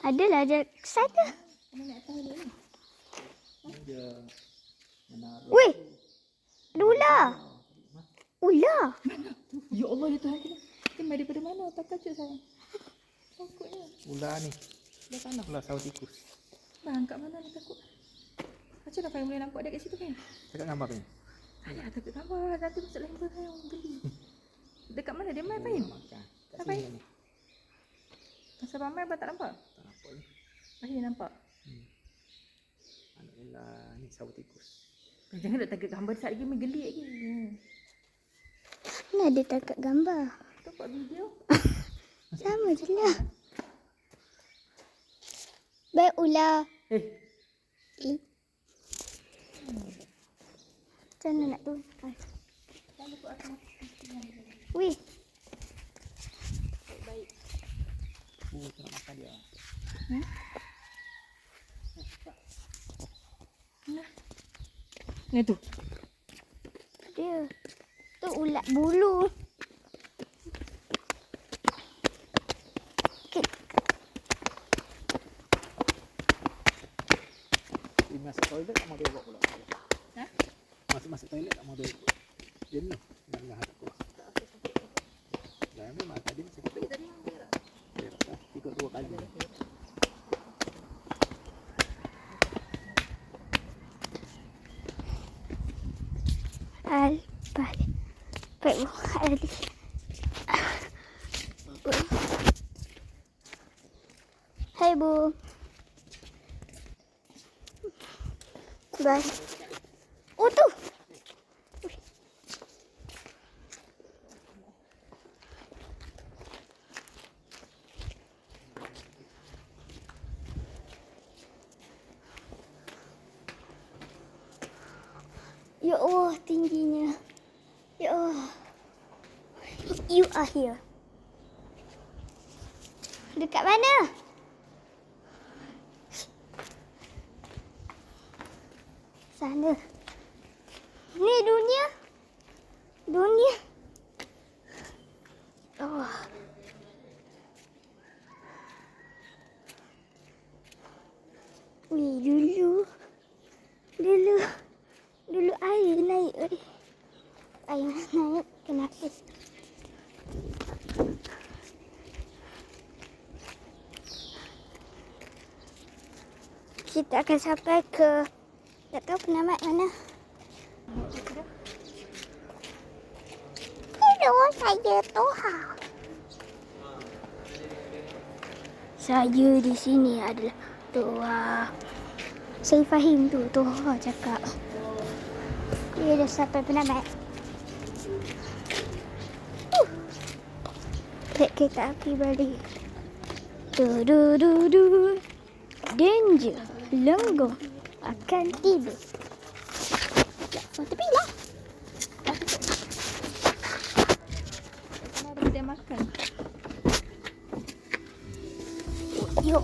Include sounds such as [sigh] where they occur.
Adalah sana. Dia menaruh. Weh. Ada ular. Ular. Ya Allah ya Tuhan kita. Dia mai daripada mana? Tak kacau sayang. Takutnya. Ular ni. Dah tanah. Ular sawo tikus. Bang, kat mana ni takut? Macam mana Fahim boleh nampak dia kat situ kan? Cakap gambar ni. Ayah takut gambar. Nanti masuk lain pun saya orang beli. Dekat mana dia main Fahim? Sini ni. Masa ramai abang tak nampak? Tak nampak ni. Nampak. Anak ular ni sawo tikus. Eh, jangan nak target gambar saat lagi main gelik lagi. Hmm. Mana ada takat gambar? Tu buat video. [laughs] Sama je lah. Baik ular. Eh, Eh. Macam mana nak turun? Weh. Oh, tak nak makan dia. Ni tu. Dia. Tu ulat bulu. Okay. Dia masuk toilet tak mau tengok pula. Ha? Masuk-masuk toilet tak mau. Dia ni. Nak nak hadap Al. Baik. Baik. Bu. Ali. Hai Ya Allah tingginya. Ya Allah. You are here. Dekat mana? Sana. Ni dunia. Dunia. Oh. Wih, dulu. Dulu. Dulu air naik. Oi. Air naik. Kenapa? Kita akan sampai ke tak tahu penamat mana. Hello, saya Toha. Saya di sini adalah Toha. Saya faham tu Toha cakap. Dia dah sampai penamat. Uh. Naik kereta api balik. Du du du du. Danger. Lenggong akan tiba. Oh, tepi lah. Dia makan? Yo.